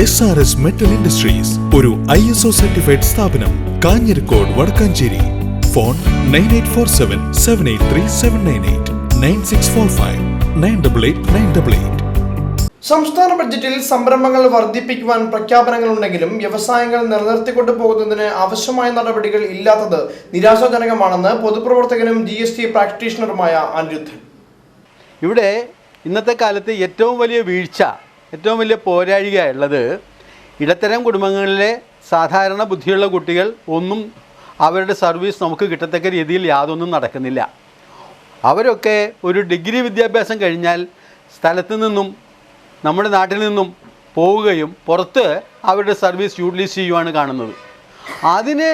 S R S metal industries ഒരു I S O certified സ്ഥാപനം Kanjirakode Vadakkanchery. Phone nine eight four seven seven eight three seven nine eight nine six four five nine double eight nine double eight സംസ്ഥാന ബഡ്ജറ്റിൽ സംരംഭങ്ങൾ വർദ്ധിപ്പിക്കുവാൻ പ്രഖ്യാപനങ്ങളുണ്ടെങ്കിലും വ്യവസായങ്ങൾ നിലനിർത്തിക്കൊണ്ടു പോകുന്നതിന് ആവശ്യമായ നടപടികൾ ഇല്ലാത്തത് നിരാശാജനകമാണെന്ന് പൊതുപ്രവർത്തകനും ജി എസ് ടി പ്രാക്ടീഷണറുമായ അനിരുദ്ധൻ. ഇവിടെ ഇന്നത്തെ കാലത്ത് ഏറ്റവും വലിയ വീഴ്ച ഏറ്റവും വലിയ പോരാഴിക ഉള്ളത് ഇടത്തരം കുടുംബങ്ങളിലെ സാധാരണ ബുദ്ധിയുള്ള കുട്ടികൾ ഒന്നും അവരുടെ സർവീസ് നമുക്ക് കിട്ടത്തക്ക രീതിയിൽ യാതൊന്നും നടക്കുന്നില്ല. അവരൊക്കെ ഒരു ഡിഗ്രി വിദ്യാഭ്യാസം കഴിഞ്ഞാൽ സ്ഥലത്തു നിന്നും നമ്മുടെ നാട്ടിൽ നിന്നും പോവുകയും പുറത്ത് അവരുടെ സർവീസ് യൂട്ടിലൈസ് ചെയ്യുവാണ് കാണുന്നത്. അതിനെ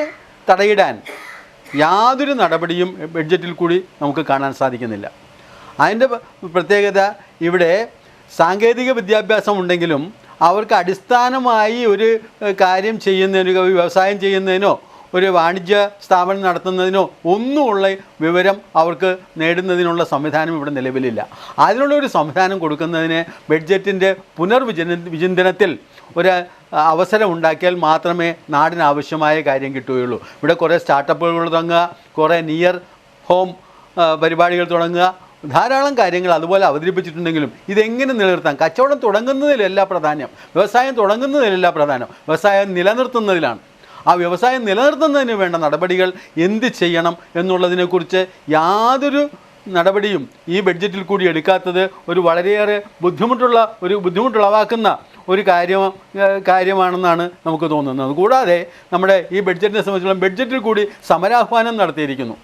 തടയിടാൻ യാതൊരു നടപടിയും ബഡ്ജറ്റിൽ കൂടി നമുക്ക് കാണാൻ സാധിക്കുന്നില്ല. അതിന്റെ പ്രത്യേകത ഇവിടെ സാങ്കേതിക വിദ്യാഭ്യാസം ഉണ്ടെങ്കിലും അവർക്ക് അടിസ്ഥാനമായി ഒരു കാര്യം ചെയ്യുന്നതിനോ വ്യവസായം ചെയ്യുന്നതിനോ ഒരു വാണിജ്യ സ്ഥാപനം നടത്തുന്നതിനോ ഒന്നുമുള്ള വിവരം അവർക്ക് നേടുന്നതിനുള്ള സംവിധാനം ഇവിടെ നിലവിലില്ല. അതിനുള്ള ഒരു സംവിധാനം കൊടുക്കുന്നതിന് ബഡ്ജറ്റിന്റെ പുനർവിചന വിചിന്തനത്തിൽ ഒരു അവസരം ഉണ്ടാക്കിയാൽ മാത്രമേ നാടിന് ആവശ്യമായ കാര്യം കിട്ടുകയുള്ളൂ. ഇവിടെ കുറേ സ്റ്റാർട്ടപ്പുകൾ തുടങ്ങുക കുറേ നിയർ ഹോം പരിപാടികൾ തുടങ്ങുക ധാരാളം കാര്യങ്ങൾ അതുപോലെ അവതരിപ്പിച്ചിട്ടുണ്ടെങ്കിലും ഇതെങ്ങനെ നിലനിർത്താം? കച്ചവടം തുടങ്ങുന്നതിലല്ല പ്രാധാന്യം വ്യവസായം തുടങ്ങുന്നതിലല്ല പ്രാധാന്യം വ്യവസായം നിലനിർത്തുന്നതിലാണ്. ആ വ്യവസായം നിലനിർത്തുന്നതിന് വേണ്ട നടപടികൾ എന്ത് ചെയ്യണം എന്നുള്ളതിനെക്കുറിച്ച് യാതൊരു നടപടിയും ഈ ബഡ്ജറ്റിൽ കൂടി എടുക്കാത്തത് ഒരു വളരെയേറെ ബുദ്ധിമുട്ടുള്ള ഒരു ബുദ്ധിമുട്ടുളവാക്കുന്ന ഒരു കാര്യം കാര്യമാണെന്നാണ് നമുക്ക് തോന്നുന്നത്. കൂടാതെ നമ്മുടെ ഈ ബഡ്ജറ്റിനെ സംബന്ധിച്ചിടത്തോളം ബഡ്ജറ്റിൽ കൂടി സമരാഹ്വാനം നടത്തിയിരിക്കുന്നു.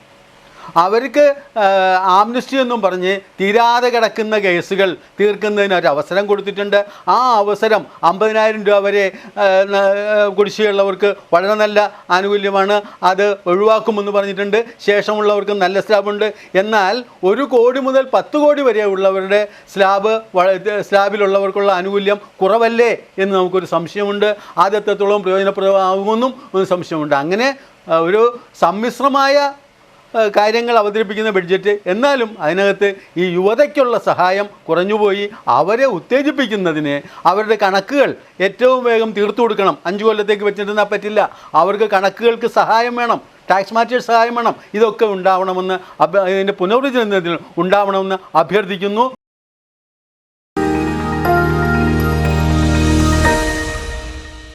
അവർക്ക് ആംനസ്റ്റി എന്നും പറഞ്ഞ് തീരാതെ കിടക്കുന്ന കേസുകൾ തീർക്കുന്നതിന് ഒരു അവസരം കൊടുത്തിട്ടുണ്ട്. ആ അവസരം അമ്പതിനായിരം രൂപ വരെ കുടിശ്ശികയുള്ളവർക്ക് വളരെ നല്ല ആനുകൂല്യമാണ്. അത് ഒഴിവാക്കുമെന്ന് പറഞ്ഞിട്ടുണ്ട്. ശേഷമുള്ളവർക്ക് നല്ല സ്ലാബുണ്ട്. എന്നാൽ ഒരു കോടി മുതൽ പത്ത് കോടി വരെ ഉള്ളവരുടെ സ്ലാബ് സ്ലാബിലുള്ളവർക്കുള്ള ആനുകൂല്യം കുറവല്ലേ എന്ന് നമുക്കൊരു സംശയമുണ്ട്. അത് എത്രത്തോളം പ്രയോജനപ്രദമാകുമെന്നും ഒരു സംശയമുണ്ട്. അങ്ങനെ ഒരു സമ്മിശ്രമായ കാര്യങ്ങൾ അവതരിപ്പിക്കുന്ന ബഡ്ജറ്റ്. എന്നാലും അതിനകത്ത് ഈ യുവതയ്ക്കുള്ള സഹായം കുറഞ്ഞുപോയി. അവരെ ഉത്തേജിപ്പിക്കുന്നതിന് അവരുടെ കണക്കുകൾ ഏറ്റവും വേഗം തീർത്തു കൊടുക്കണം. അഞ്ച് കൊല്ലത്തേക്ക് വെച്ചിരുന്നാൽ പറ്റില്ല. അവർക്ക് കണക്കുകൾക്ക് സഹായം വേണം. ടാക്സ് മാറ്റേഴ്സ് സഹായം വേണം. ഇതൊക്കെ ഉണ്ടാവണമെന്ന് ഇതിന്റെ പുനരുജ്ജനത്തിൽ ഉണ്ടാവണമെന്ന് അഭ്യർത്ഥിക്കുന്നു.